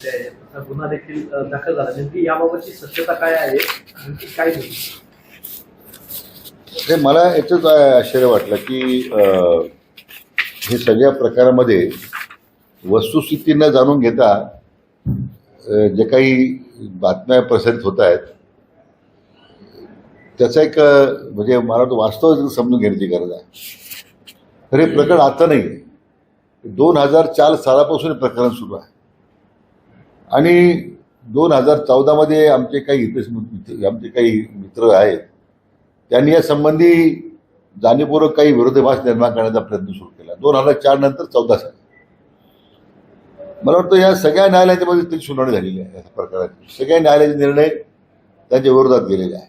गुन्हा देखील दाखल झाला. नेमकी याबाबतची सत्यता काय आहे? नेमकी काय नाही मला याचंच आश्चर्य वाटलं की हे सगळ्या प्रकारामध्ये वस्तुस्थिती न जाणून घेता जे काही बातम्या प्रसारित होत आहेत त्याचा एक म्हणजे मला तो वास्तव समजून घेण्याची गरज आहे. तर हे प्रकरण आता नाही. दोन हजार चार सालापासून हे प्रकरण सुरू आहे. आणि दोन हजार चौदामध्ये आमचे काही हितसम- आमचे काही मित्र आहेत त्यांनी या संबंधी जाणीवपूर्वक काही विरोधाभास निर्माण करण्याचा प्रयत्न सुरू केला. दोन हजार चार नंतर चौदा साली. मला वाटतं या सगळ्या न्यायालयाच्यामध्ये त्याची सुनावणी झालेली आहे या प्रकाराची. सगळ्या न्यायालयाचे निर्णय त्यांच्या विरोधात गेलेले आहे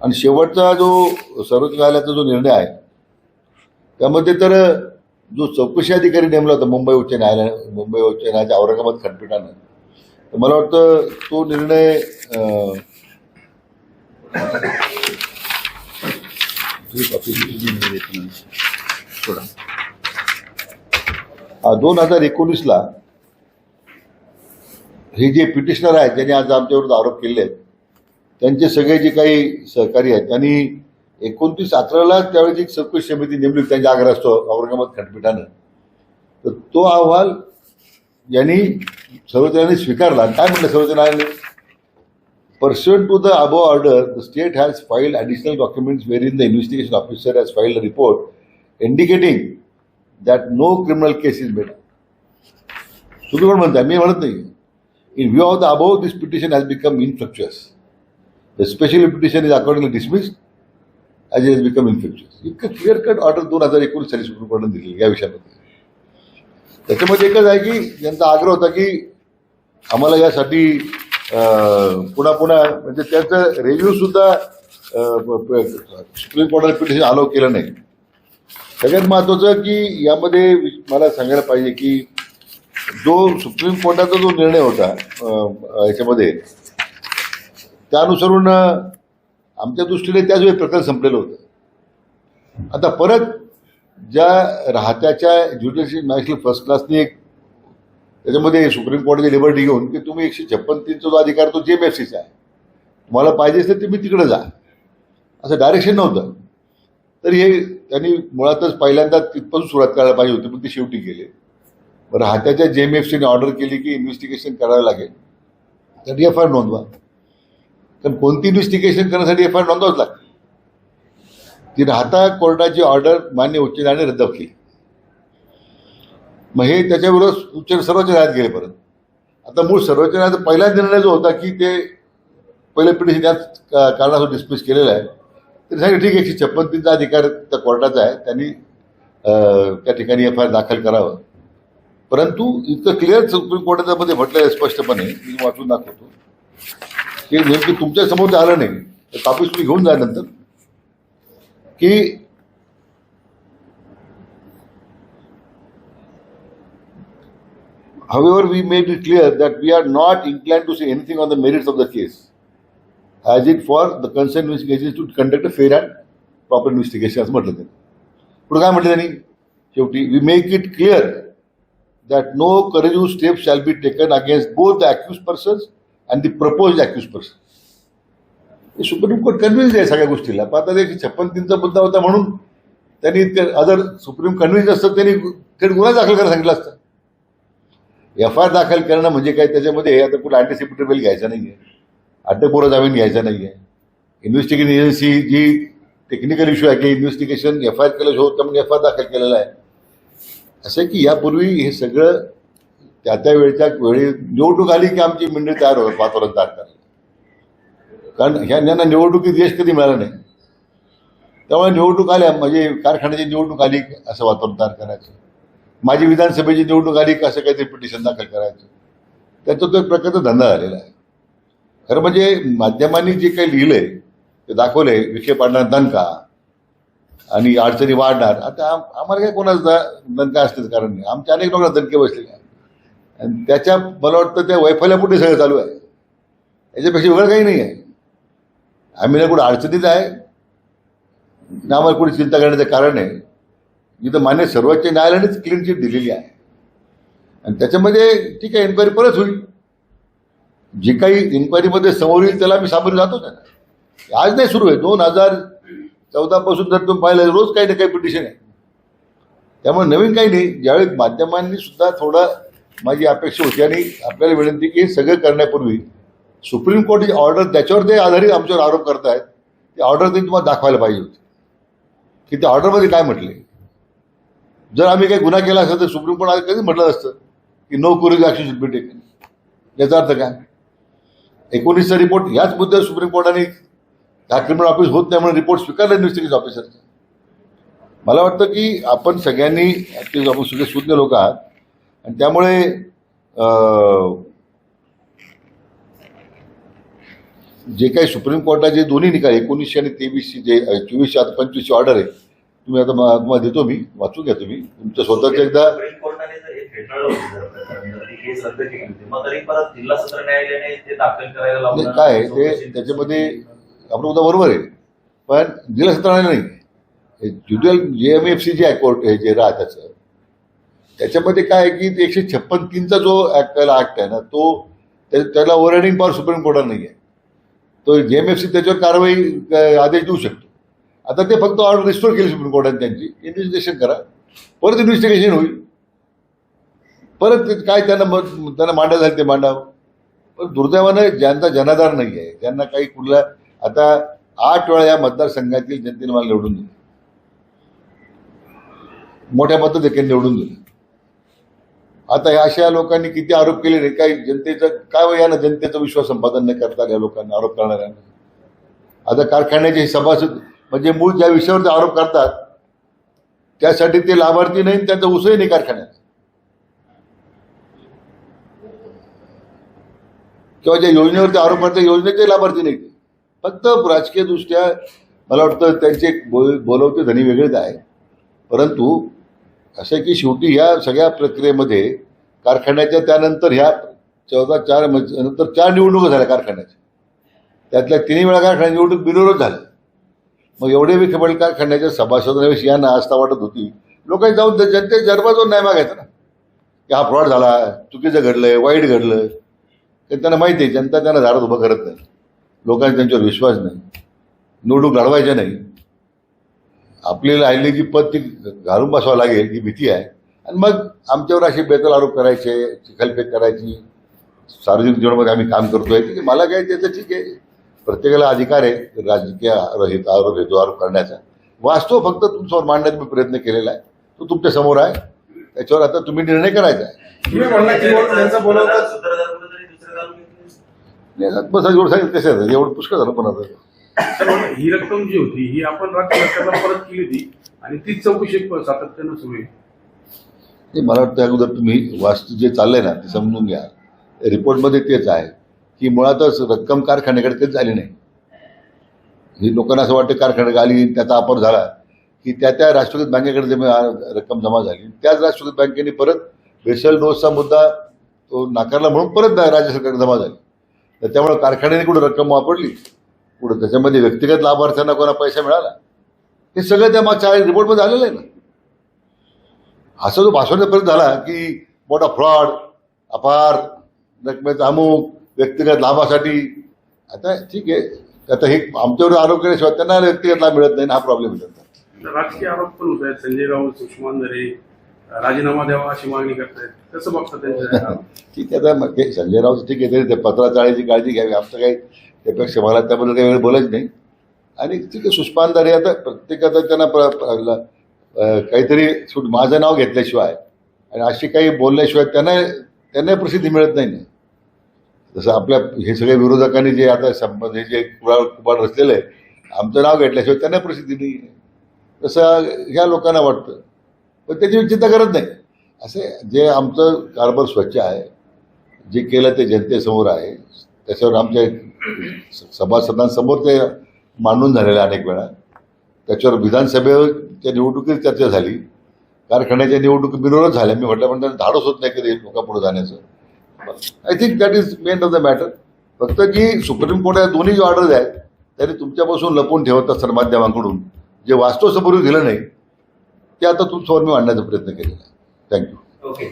आणि शेवटचा जो सर्वोच्च न्यायालयाचा जो निर्णय आहे त्यामध्ये तर जो चौकशी अधिकारी नेमला होता मुंबई उच्च न्यायालय मुंबई उच्च न्यायालयाच्या औरंगाबाद खंडपीठानं. तर मला वाटतं तो निर्णय दोन हजार एकोणीसला हे जे पिटिशनर आहेत ज्यांनी आज आमच्याविरुद्ध आरोप केले आहेत त्यांचे सगळे जे काही सहकारी आहेत त्यांनी एकोणतीस अकराला त्यावेळी एक चौकशी समिती नेमली त्यांच्या आग्रहास्तव औरंगाबाद खंडपीठानं तर तो अहवाल यांनी सर्वोच्च स्वीकारला. आणि काय म्हटलं सर्वोच्च न्यायालयाने to the above order the state has has additional documents documents in the investigation officer has filed a report indicating that no criminal case is made. तुम्ही पण म्हणताय मी म्हणत नाही. In view of the above this petition has become infructuous the special petition is accordingly dismissed as is become infection इतकं clear cut order दोन हजार एकोणीस साली सुप्रीम कोर्टाने दिली या विषयामध्ये. त्याच्यामध्ये एकच आहे की ज्यांचा आग्रह होता की आम्हाला यासाठी पुन्हा पुन्हा म्हणजे त्याचं रेव्ह्यूसुद्धा सुप्रीम कोर्टाने पिटिशन अलाव केलं नाही. सगळ्यात महत्वाचं की यामध्ये मला सांगायला पाहिजे की जो सुप्रीम कोर्टाचा जो निर्णय होता याच्यामध्ये त्यानुसरून आमच्या दृष्टीने त्याच वेळी प्रकरण संपलेलं होतं. आता परत ज्या राहत्याच्या ज्युडिशियल मॅजिस्ट्रेट फर्स्ट क्लासने एक त्याच्यामध्ये सुप्रीम कोर्टाची लिबर्टी घेऊन की तुम्ही एकशे छप्पन तीनचा जो अधिकार तो जे एफ सीचा आहे. तुम्हाला पाहिजे असेल तर तुम्ही तिकडे जा. असं डायरेक्शन नव्हतं. तर हे त्यांनी मुळातच पहिल्यांदा तिथपासून सुरुवात करायला पाहिजे होती पण ते शेवटी गेले. बरं हात्याच्या जे एम एफ सीने ऑर्डर केली की इन्व्हेस्टिगेशन करावं लागेल. तर एफ आय आर नोंदवा. कारण कोणती इन्व्हेस्टिगेशन करण्यासाठी एफ आय आर नोंदवाच लागते ती राहता कोर्टाची ऑर्डर मान्य उच्च न्यायालयाने रद्द केली. मग हे त्याच्याविरोधात उच्च सर्वोच्च न्यायालयात गेले परत. आता मूळ सर्वोच्च न्यायालयाचा पहिला निर्णय जो होता की ते पहिले पिटिशन त्याच का- डिस्मिस केलेलं आहे. तरी सांगितलं ठीक आहे एकशे छप्पन तीनचा अधिकार त्या कोर्टाचा आहे. त्यांनी त्या ठिकाणी एफ आय आर दाखल करावं. परंतु इतकं क्लिअर सुप्रीम कोर्टाच्या मध्ये म्हटलं आहे स्पष्टपणे मी वाचून दाखवतो. की नेमकं तुमच्यासमोर ते आलं नाही. तर कापूस मी घेऊन जा नंतर. की however we made it clear that we are not incline to say anything on the merits of the case as it for the concern investigation to conduct a fair and proper investigation असं म्हटलं त्यांनी. पुढे काय म्हटलं त्यांनी? शेवटी we make it clear that no coercive step shall be taken against both the accused persons and the proposed accused person supreme court convince आहे सगळ्या गोष्टीला. पण आता ते छप्पन तीनचा मुद्दा होता म्हणून त्यांनी अदर सुप्रीम कन्व्हिन्स असतं त्यांनी थेट गुन्हा दाखल करायला सांगितलं असतं. एफ आय आर दाखल करणं म्हणजे काय? त्याच्यामध्ये आता कुठं अँटिसिपेटरी बिल घ्यायचा नाही आहे अटकपूर्व जामीन घ्यायचा नाही आहे इन्व्हेस्टिगेशन एजन्सी जी टेक्निकल इश्यू आहे की इन्व्हेस्टिगेशन एफ आय आर केलं होतं म्हणून एफ आय आर दाखल केलेला आहे. असं आहे की यापूर्वी हे सगळं त्या त्या वेळच्या वेळी निवडणूक आली की आमची मंडळी तयार होत वातावरण तयार करायला कारण ह्या यांना निवडणुकीत यश कधी मिळालं नाही. त्यामुळे निवडणूक आल्या म्हणजे कारखान्याची निवडणूक आली असं वातावरण तयार करायचं. माझी विधानसभेची निवडणूक आली कसं असं काहीतरी पिटिशन दाखल करायचं. त्याचा तो एक प्रकारचा धंदा झालेला आहे. खरं म्हणजे माध्यमांनी जे काही लिहिलंय ते दाखवलंय विखे पाडणार दणका. आणि अडचणी वाढणार. आता आम्हाला काय कोणाचा दणका असतील कारण नाही. आमच्या अनेक लोकांना दणके बसलेले आहेत. आणि त्याच्या मला वाटतं त्या वैफल्यापुढे सगळं चालू आहे. याच्यापेक्षा वेगळं काही नाही आहे. आम्ही ना कुठं अडचणीत आहे. ना आम्हाला कुठे चिंता करण्याचं कारण आहे. इथं मान्य सर्वोच्च न्यायालयानेच क्लीन चिट दिलेली आहे. आणि त्याच्यामध्ये ठीक आहे इन्क्वायरी परत होईल. जी काही इन्क्वायरीमध्ये समोर येईल त्याला मी सामोरे जातो ना. आज नाही सुरू आहे. दोन हजार चौदापासून जर तुम्ही पाहिलं रोज काही ना काही पिटिशन आहे. त्यामुळे नवीन काही नाही. ज्यावेळी माध्यमांनी सुद्धा थोडं माझी अपेक्षा होती आणि आपल्याला विनंती की हे सगळं करण्यापूर्वी सुप्रीम कोर्टाची ऑर्डर त्याच्यावर ते आधारित आमच्यावर आरोप करतायत ती ऑर्डर त्यांनी तुम्हाला दाखवायला पाहिजे होती. की त्या ऑर्डरमध्ये काय म्हटले? जर आम्ही काही गुन्हा केला असेल तर सुप्रीम कोर्ट कधी म्हटलं असतं की no coercive action should be taken याचा अर्थ काय? एकोणीसचा रिपोर्ट ह्याच मुद्द्यावर सुप्रीम कोर्टाने हा क्रिमिनल ऑफिस होत नाही म्हणून रिपोर्ट स्वीकारला इन्व्हेस्टिगेशन ऑफिसरचा मला वाटतं की आपण सगळ्यांनी ॲटलिस्ट आपण सगळे शून्य लोक आहात आणि त्यामुळे जे काही सुप्रीम कोर्टाचे दोन्ही निकाल एकोणीसशे आणि तेवीसशे जे चोवीसशे आता पंचवीसशे ऑर्डर आहे तुम्ही आता तुम्हाला देतो मी वाचून घ्या तुम्ही. तुमचं स्वतःचं एकदा सत्र काय आहे, ते त्याच्यामध्ये आपलं उद्या बरोबर आहे पण जिल्हा सत्राने नाही. ज्युडियल जे एम एफ सी जे आहे कोर्ट हे जे राह त्याचं त्याच्यामध्ये काय आहे की एकशे छप्पन तीनचा जो ॲक्टला ॲक्ट आहे ना तो त्या- त्याला ओव्हररायडिंग पॉवर सुप्रीम कोर्टात नाही आहे तो जे एम एफ सी त्याच्यावर कारवाई आदेश देऊ शकतो. आता ते फक्त ऑर्डर रिस्टोर केली सुप्रीम कोर्टाने त्यांची. इन्व्हेस्टिगेशन करा. परत इन्व्हेस्टिगेशन होईल. परत ते काय त्यांना मत त्यांना मांडा झालं ते मांडावं. पण दुर्दैवानं ज्यांचा जनाधार नाही आहे ज्यांना काही कुठला आता आठ वेळा या मतदारसंघातील जनतेने मला निवडून दिलं. मोठ्या पद्धतीने निवडून दिलं. आता ह्या अशा लोकांनी किती आरोप केले नाही काही जनतेचं काय वय जनतेचं विश्वास संपादन नाही करता या लोकांना आरोप करणाऱ्यांना आता कारखान्याचे सभासद म्हणजे मूळ ज्या विषयावर ते आरोप करतात त्यासाठी ते लाभार्थी नाही त्यांचा उसही नाही कारखान्यात. किंवा ज्या योजनेवरती आरोप करतात योजनेचे लाभार्थी नाही फक्त राजकीय दृष्ट्या मला वाटतं त्यांचे बोलवते धनी वेगळेच आहे. परंतु असं की शेवटी ह्या सगळ्या प्रक्रियेमध्ये कारखान्याच्या त्यानंतर ह्या चौदा चार नंतर चार निवडणुका झाल्या कारखान्याच्या. त्यातल्या तिन्ही वेळा कारखान्या निवडणूक बिनविरोध झाल्या मग एवढे बी कारखान्याच्या सभासदांविषयी यांना आस्था वाटत होती. लोकांनी जाऊन जनते जरबा जाऊन नाही मागायचं ना. की हा फ्रॉड झाला चुकीचं घडलंय वाईट घडलं ते त्यांना माहिती आहे जनता त्यांना झाडात उभं करत नाही. लोकांचा त्यांच्यावर विश्वास नाही. निवडणूक लढवायच्या नाही. आपल्याला राहिलेली पद ती घालून बसावं लागेल ही भीती आहे. आणि मग आमच्यावर असे बेतल आरोप करायचे चिखलफेक करायची सार्वजनिक जीवनामध्ये आम्ही काम करतोय. की मला काय त्याचं ठीक आहे. प्रत्येकाला अधिकार आहे राजकीय आरोप आरोप हेतू आरोप करण्याचा. वास्तव फक्त तुमच्यावर मांडण्याचा मी प्रयत्न केलेला आहे. तो तुमच्यासमोर आहे. त्याच्यावर आता तुम्ही निर्णय करायचा आहे. एवढं पुष्कळ झालं पण आता. ही रक्कम जी होती ही आपण राज्य सरकारला परत केली होती आणि तीच चौकशी सातत्यानं सुरू आहे. मला वाटतं अगोदर तुम्ही वास्तू जे चाललंय ना ते समजून घ्या. रिपोर्टमध्ये तेच आहे की मुळातच रक्कम कारखान्याकडे कधीच झाली नाही. ही लोकांना असं वाटतं कारखान्याकडे आली त्याचा अपहार झाला की त्या त्या राष्ट्रगत बँकेकडे जमी रक्कम जमा झाली त्याच राष्ट्रगत बँकेने परत स्पेशल डोसचा मुद्दा तो नाकारला म्हणून परत राज्य सरकार जमा झाली. तर त्यामुळे कारखान्याने कुठं रक्कम वापरली? पुढे त्याच्यामध्ये व्यक्तिगत लाभार्थ्यांना कोणा पैसा मिळाला? हे सगळं त्या मागच्या रिपोर्टमध्ये आलेलं आहे ना. असा जो भाषण प्रयत्न झाला की मोठा फ्रॉड अपार रकमेचा अमुक व्यक्तिगत लाभासाठी. आता ठीक आहे. आता हे आमच्यावर आरोप केल्याशिवाय त्यांना व्यक्तिगत लाभ मिळत नाही हा प्रॉब्लेम आहे राजकीय आरोप पण होत आहेत. संजय राऊत सुषमा राजीनामा द्यावा अशी मागणी करतायत. कसं बघतात त्यांच्या ठीक आहे आता मग ते संजय राव ठीक आहे तरी ते पत्राचाळीची काळजी घ्यावी. आमचं काही त्यापेक्षा मला त्याबद्दल काही वेळ बोलायच नाही. आणि ठीक आहे सुष्मानदारे आता प्रत्येकाचं त्यांना काहीतरी सूट- माझं नाव घेतल्याशिवाय आणि अशी काही बोलल्याशिवाय त्यांना त्यांना प्रसिद्धी मिळत नाही. ना जसं आपल्या हे सगळे विरोधकांनी जे आता संबंध हे जे कुडाळ कुबाड रचलेलं आहे आमचं नाव घेतल्याशिवाय त्यांना प्रसिद्धी नाही. तसं ह्या लोकांना वाटतं. पण त्याची चिंता करत नाही. असे जे आमचं कारभार स्वच्छ आहे जे केलं ते जनतेसमोर आहे त्याच्यावर आमच्या सभासदांसमोर ते मांडून झालेलं आहे अनेक वेळा. त्याच्यावर विधानसभेच्या निवडणुकीत चर्चा झाली. कारखान्याच्या निवडणुकी बिरोध झाल्या मी म्हटलं पण त्यांना धाडस होत नाही कधी लोकांपुढे जाण्याचं. I think that is main of the matter फक्त की सुप्रीम कोर्टात दोन्ही जे ऑर्डर्स आहेत त्यांनी तुमच्यापासून लपवून ठेवत असताना माध्यमांकडून जे वास्तव समोर दिलं नाही ते आता तुमच्यावर मी आणण्याचा प्रयत्न केलेला आहे. Thank you okay